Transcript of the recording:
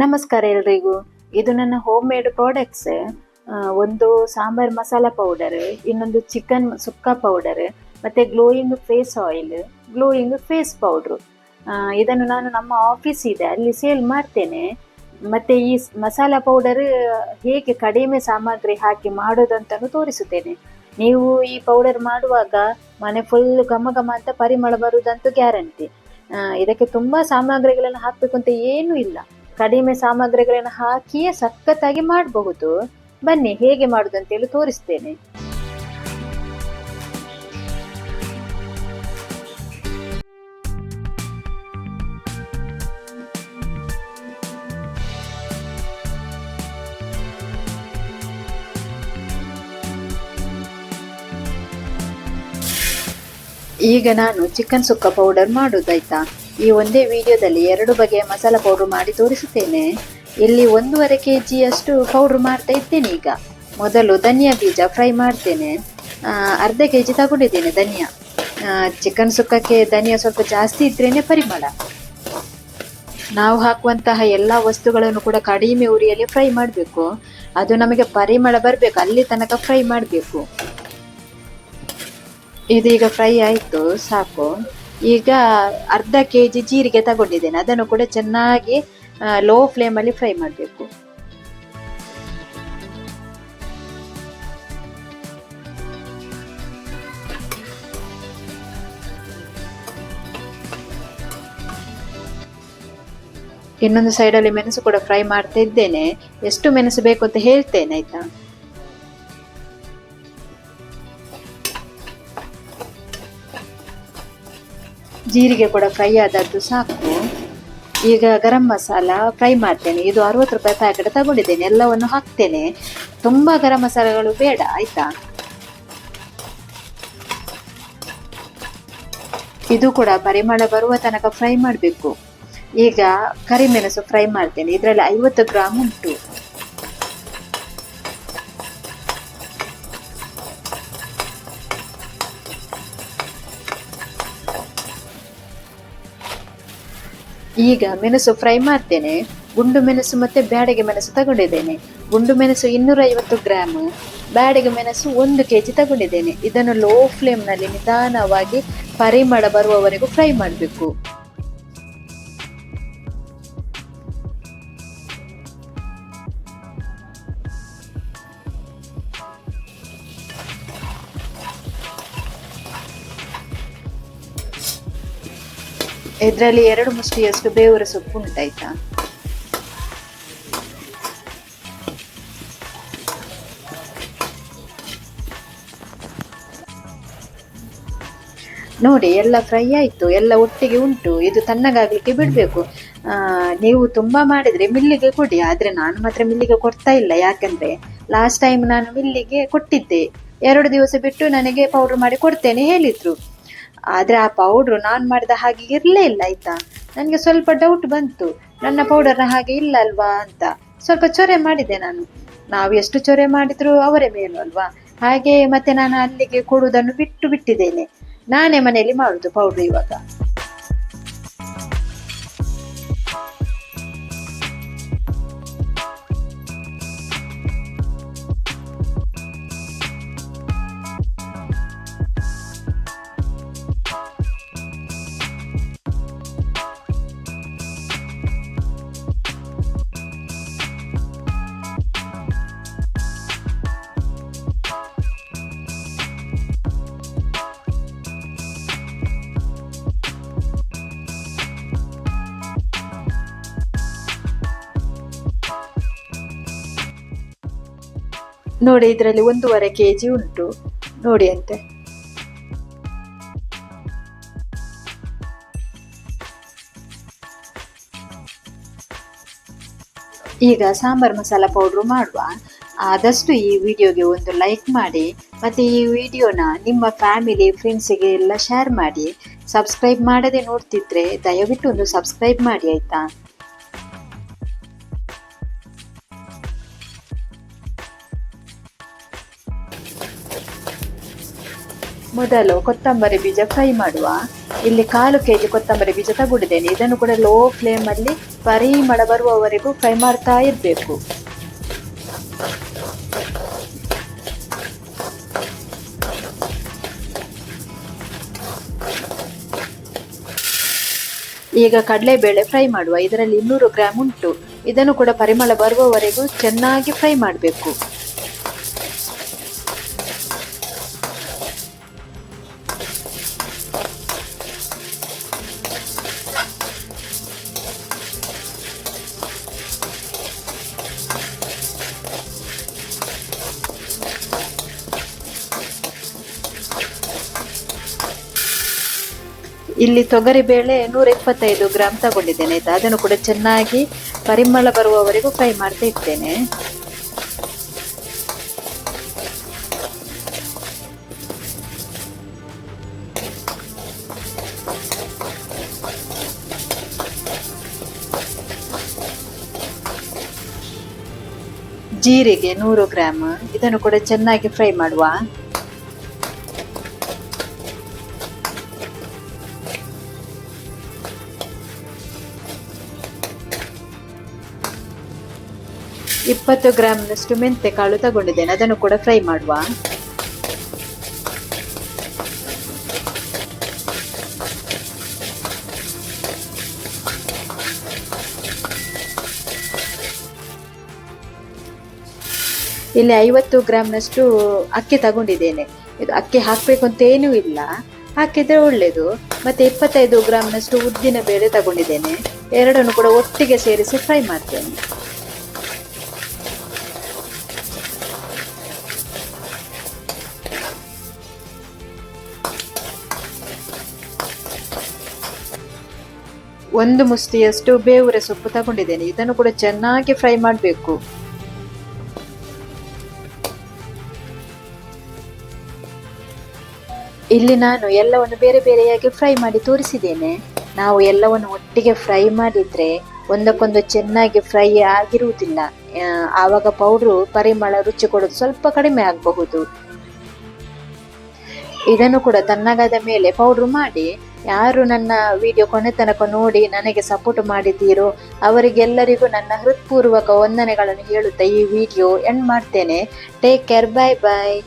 ನಮಸ್ಕಾರ ಎಲ್ರಿಗೂ. ಇದು ನನ್ನ ಹೋಮ್ ಮೇಡ್ ಪ್ರಾಡಕ್ಟ್ಸ್ ಒಂದು ಸಾಂಬಾರ್ ಮಸಾಲ ಪೌಡರ್ ಇನ್ನೊಂದು ಚಿಕನ್ ಸುಕ್ಕ ಪೌಡರ್ ಮತ್ತೆ glowing face oil glowing face powder ಇದನ್ನು ನಾನು ನಮ್ಮ ಆಫೀಸ್ ಇದೆ, ಅಲ್ಲಿ ಸೇಲ್ ಮಾಡ್ತೇನೆ. ಮತ್ತೆ ಈ ಮಸಾಲ ಪೌಡರ್ ಹೇಗೆ ಕಡಿಮೆ ಸಾಮಗ್ರಿ ಹಾಕಿ ಮಾಡೋದಂತಲೂ ತೋರಿಸುತ್ತೇನೆ. ನೀವು ಈ ಪೌಡರ್ ಮಾಡುವಾಗ ಮನೆ ಫುಲ್ ಘಮ ಘಮ ಅಂತ ಪರಿಮಳ ಬರುವುದಂತೂ ಗ್ಯಾರಂಟಿ ಇದಕ್ಕೆ ತುಂಬಾ ಸಾಮಗ್ರಿಗಳನ್ನು ಹಾಕಬೇಕು ಅಂತ ಏನೂ ಇಲ್ಲ. ಕಡಿಮೆ ಸಾಮಗ್ರಿಗಳನ್ನು ಹಾಕಿಯೇ ಸಖತ್ತಾಗಿ ಮಾಡಬಹುದು. ಬನ್ನಿ, ಹೇಗೆ ಮಾಡುದು ಅಂತೇಳಿ ತೋರಿಸ್ತೇನೆ. ಈಗ ನಾನು ಚಿಕನ್ ಸುಕ್ಕ ಪೌಡರ್ ಮಾಡುವುದಾಯ್ತಾ ಈ ಒಂದೇ ವಿಡಿಯೋದಲ್ಲಿ ಎರಡು ಬಗೆಯ ಮಸಾಲ ಪೌಡರ್ ಮಾಡಿ ತೋರಿಸುತ್ತೇನೆ. ಇಲ್ಲಿ ಒಂದೂವರೆ ಕೆ ಜಿಯಷ್ಟು ಪೌಡ್ರ್ ಮಾಡ್ತಾ ಇದ್ದೇನೆ ಈಗ. ಮೊದಲು ಧನಿಯಾ ಬೀಜ ಫ್ರೈ ಮಾಡ್ತೇನೆ. ಅರ್ಧ ಕೆ ಜಿ ತಗೊಂಡಿದ್ದೇನೆ ಧನಿಯಾ. ಚಿಕನ್ ಸುಕ್ಕಕ್ಕೆ ಧನಿಯಾ ಸ್ವಲ್ಪ ಜಾಸ್ತಿ ಇದ್ರೇನೆ ಪರಿಮಳ. ನಾವು ಹಾಕುವಂತಹ ಎಲ್ಲ ವಸ್ತುಗಳನ್ನು ಕೂಡ ಕಡಿಮೆ ಉರಿಯಲ್ಲಿ ಫ್ರೈ ಮಾಡಬೇಕು. ಅದು ನಮಗೆ ಪರಿಮಳ ಬರಬೇಕು, ಅಲ್ಲಿ ತನಕ ಫ್ರೈ ಮಾಡಬೇಕು. ಇದೀಗ ಫ್ರೈ ಆಯಿತು, ಸಾಕು. ಈಗ ಅರ್ಧ ಕೆ ಜಿ ಜೀರಿಗೆ ತಗೊಂಡಿದ್ದೇನೆ. ಅದನ್ನು ಕೂಡ ಚೆನ್ನಾಗಿ ಲೋ ಫ್ಲೇಮಲ್ಲಿ ಫ್ರೈ ಮಾಡಬೇಕು. ಇನ್ನೊಂದು ಸೈಡಲ್ಲಿ ಮೆಣಸು ಕೂಡ ಫ್ರೈ ಮಾಡ್ತಾ ಇದ್ದೇನೆ. ಎಷ್ಟು ಮೆಣಸು ಬೇಕು ಅಂತ ಹೇಳ್ತೇನೆ, ಆಯ್ತಾ? ಜೀರಿಗೆ ಕೂಡ ಫ್ರೈ ಆದದ್ದು ಸಾಕು. ಈಗ ಗರಂ ಮಸಾಲ ಫ್ರೈ ಮಾಡ್ತೇನೆ. ಇದು ಅರವತ್ತು ರೂಪಾಯಿ ಪ್ಯಾಕೆಟ್ ತಗೊಂಡಿದ್ದೇನೆ. ಎಲ್ಲವನ್ನು ಹಾಕ್ತೇನೆ. ತುಂಬ ಗರಂ ಮಸಾಲೆಗಳು ಬೇಡ, ಆಯ್ತಾ? ಇದು ಕೂಡ ಪರಿಮಳ ಬರುವ ತನಕ ಫ್ರೈ ಮಾಡಬೇಕು. ಈಗ ಕರಿಮೆಣಸು ಫ್ರೈ ಮಾಡ್ತೇನೆ. ಇದರಲ್ಲಿ ಐವತ್ತು ಗ್ರಾಮ್ ಉಂಟು. ಈಗ ಮೆಣಸು ಫ್ರೈ ಮಾಡ್ತೇನೆ. ಗುಂಡು ಮೆಣಸು ಮತ್ತೆ ಬ್ಯಾಡಗೆ ಮೆಣಸು ತಗೊಂಡಿದ್ದೇನೆ. ಗುಂಡು ಮೆಣಸು ಇನ್ನೂರ ಐವತ್ತು ಗ್ರಾಮ್, ಬ್ಯಾಡಗೆ ಮೆಣಸು ಒಂದು ಕೆ ಜಿ ತಗೊಂಡಿದ್ದೇನೆ. ಇದನ್ನು ಲೋ ಫ್ಲೇಮ್ನಲ್ಲಿ ನಿಧಾನವಾಗಿ ಪರಿಮಳ ಬರುವವರೆಗೂ ಫ್ರೈ ಮಾಡಬೇಕು. ಇದರಲ್ಲಿ ಎರಡು ಮುಷ್ಟಿಯಷ್ಟು ಬೇವರ ಸೊಪ್ಪು ಉಂಟಾಯ್ತಾ? ನೋಡಿ, ಎಲ್ಲ ಫ್ರೈ ಆಯಿತು, ಎಲ್ಲ ಒಟ್ಟಿಗೆ ಉಂಟು, ಇದು ತಣ್ಣಗಾಗಲಿಕ್ಕೆ ಬಿಡಬೇಕು. ನೀವು ತುಂಬ ಮಾಡಿದ್ರೆ ಮಿಲ್ಲಿಗೆ ಕೊಡಿ, ಆದ್ರೆ ನಾನು ಮಾತ್ರ ಮಿಲ್ಲಿಗೆ ಕೊಡ್ತಾ ಇಲ್ಲ, ಯಾಕಂದರೆ ಲಾಸ್ಟ್ ಟೈಮ್ ನಾನು ಮಿಲ್ಲಿಗೆ ಕೊಟ್ಟಿದ್ದೆ. ಎರಡು ದಿವಸ ಬಿಟ್ಟು ನನಗೆ ಪೌಡ್ರ್ ಮಾಡಿ ಕೊಡ್ತೇನೆ ಹೇಳಿದ್ರು. ಆದ್ರೆ ಆ ಪೌಡ್ರು ನಾನು ಮಾಡಿದ ಹಾಗೆ ಇರ್ಲೇ ಇಲ್ಲ, ಆಯ್ತಾ? ನನಗೆ ಸ್ವಲ್ಪ ಡೌಟ್ ಬಂತು. ನನ್ನ ಪೌಡರ್ನ ಹಾಗೆ ಇಲ್ಲ ಅಲ್ವಾ ಅಂತ. ಸ್ವಲ್ಪ ಚೊರೆ ಮಾಡಿದೆ ನಾನು. ನಾವು ಎಷ್ಟು ಚೊರೆ ಮಾಡಿದ್ರು ಅವರೇ ಮೇಲು ಅಲ್ವಾ? ಹಾಗೆ ಮತ್ತೆ ನಾನು ಅಲ್ಲಿಗೆ ಕೊಡುವುದನ್ನು ಬಿಟ್ಟು ಬಿಟ್ಟಿದ್ದೇನೆ. ನಾನೇ ಮನೆಯಲ್ಲಿ ಮಾಡುದು ಪೌಡರ್ ಇವಾಗ. ನೋಡಿ, ಇದರಲ್ಲಿ ಒಂದೂವರೆ ಕೆ ಜಿ ಉಂಟು. ನೋಡಿ ಅಂತೆ. ಈಗ ಸಾಂಬಾರ್ ಮಸಾಲ ಪೌಡ್ರು ಮಾಡುವ. ಆದಷ್ಟು ಈ ವಿಡಿಯೋಗೆ ಒಂದು ಲೈಕ್ ಮಾಡಿ, ಮತ್ತೆ ಈ ವಿಡಿಯೋನ ನಿಮ್ಮ ಫ್ಯಾಮಿಲಿ ಫ್ರೆಂಡ್ಸಿಗೆ ಎಲ್ಲ ಶೇರ್ ಮಾಡಿ. ಸಬ್ಸ್ಕ್ರೈಬ್ ಮಾಡದೆ ನೋಡ್ತಿದ್ರೆ ದಯವಿಟ್ಟು ಒಂದು ಸಬ್ಸ್ಕ್ರೈಬ್ ಮಾಡಿ, ಆಯ್ತಾ? ಮೊದಲು ಕೊತ್ತಂಬರಿ ಬೀಜ ಫ್ರೈ ಮಾಡುವ. ಇಲ್ಲಿ ಕಾಲು ಕೆ ಜಿ ಕೊತ್ತಂಬರಿ ಬೀಜ ತಗೊಂಡಿದ್ದೇನೆ. ಇದನ್ನು ಕೂಡ ಲೋ ಫ್ಲೇಮಲ್ಲಿ ಪರಿಮಳ ಬರುವವರೆಗೂ ಫ್ರೈ ಮಾಡ್ತಾ ಇರಬೇಕು. ಈಗ ಕಡಲೆಬೇಳೆ ಫ್ರೈ ಮಾಡುವ. ಇದರಲ್ಲಿ ಇನ್ನೂರು ಗ್ರಾಮ್ ಉಂಟು. ಇದನ್ನು ಕೂಡ ಪರಿಮಳ ಬರುವವರೆಗೂ ಚೆನ್ನಾಗಿ ಫ್ರೈ ಮಾಡಬೇಕು. ಇಲ್ಲಿ ತೊಗರಿ ಬೇಳೆ ನೂರ ಇಪ್ಪತ್ತೈದು ಗ್ರಾಮ್ ತಗೊಂಡಿದ್ದೇನೆ. ಆಯ್ತಾ? ಅದನ್ನು ಕೂಡ ಚೆನ್ನಾಗಿ ಪರಿಮಳ ಬರುವವರೆಗೂ ಫ್ರೈ ಮಾಡ್ತಾ ಇರ್ತೇನೆ. ಜೀರಿಗೆ ನೂರು ಗ್ರಾಮ್. ಇದನ್ನು ಕೂಡ ಚೆನ್ನಾಗಿ ಫ್ರೈ ಮಾಡುವ. ಇಪ್ಪತ್ತು ಮೆಂತೆ ಕಾಳು ತಗೊಂಡಿದ್ದೇನೆ. ಅದನ್ನು ಕೂಡ ಫ್ರೈ ಮಾಡುವ. ಇಲ್ಲಿ ಐವತ್ತು ಗ್ರಾಮ್ನಷ್ಟು ಅಕ್ಕಿ ತಗೊಂಡಿದ್ದೇನೆ. ಇದು ಅಕ್ಕಿ ಹಾಕಬೇಕು ಅಂತ ಏನೂ ಇಲ್ಲ. ಹಾಕಿದ್ರೆ ಒಳ್ಳೆಯದು ಮತ್ತೆ ಇಪ್ಪತ್ತೈದು ಗ್ರಾಮ್ನಷ್ಟು ಉದ್ದಿನ ಬೇಳೆ ತಗೊಂಡಿದ್ದೇನೆ. ಎರಡನ್ನು ಕೂಡ ಒಟ್ಟಿಗೆ ಸೇರಿಸಿ ಫ್ರೈ ಮಾಡ್ತೇನೆ. ಒಂದು ಮುಷ್ಟಿಯಷ್ಟು ಬೇವುರೆ ಸೊಪ್ಪು ತಗೊಂಡಿದ್ದೇನೆ. ಇದನ್ನು ಕೂಡ ಚೆನ್ನಾಗಿ ಫ್ರೈ ಮಾಡಬೇಕು. ಇಲ್ಲಿ ನಾನು ಎಲ್ಲವನ್ನು ಬೇರೆ ಬೇರೆಯಾಗಿ ಫ್ರೈ ಮಾಡಿ ತೋರಿಸಿದ್ದೇನೆ. ನಾವು ಎಲ್ಲವನ್ನು ಒಟ್ಟಿಗೆ ಫ್ರೈ ಮಾಡಿದರೆ ಒಂದಕ್ಕೊಂದು ಚೆನ್ನಾಗಿ ಫ್ರೈ ಆಗಿರುವುದಿಲ್ಲ. ಆವಾಗ ಪೌಡ್ರು, ಪರಿಮಳ, ರುಚಿ ಕೊಡೋದು ಸ್ವಲ್ಪ ಕಡಿಮೆ ಆಗಬಹುದು. ಇದನ್ನು ಕೂಡ ತಣ್ಣಗಾದ ಮೇಲೆ ಪೌಡ್ರು ಮಾಡಿ ಯಾರು ನನ್ನ ವಿಡಿಯೋ ಕೊನೆ ತನಕ ನೋಡಿ ನನಗೆ ಸಪೋರ್ಟ್ ಮಾಡಿದ್ದೀರೋ, ಅವರಿಗೆಲ್ಲರಿಗೂ ನನ್ನ ಹೃತ್ಪೂರ್ವಕ ವಂದನೆಗಳನ್ನು ಹೇಳುತ್ತಾ ಈ ವಿಡಿಯೋ ಎಂಡ್ ಮಾಡ್ತೇನೆ. Take care bye bye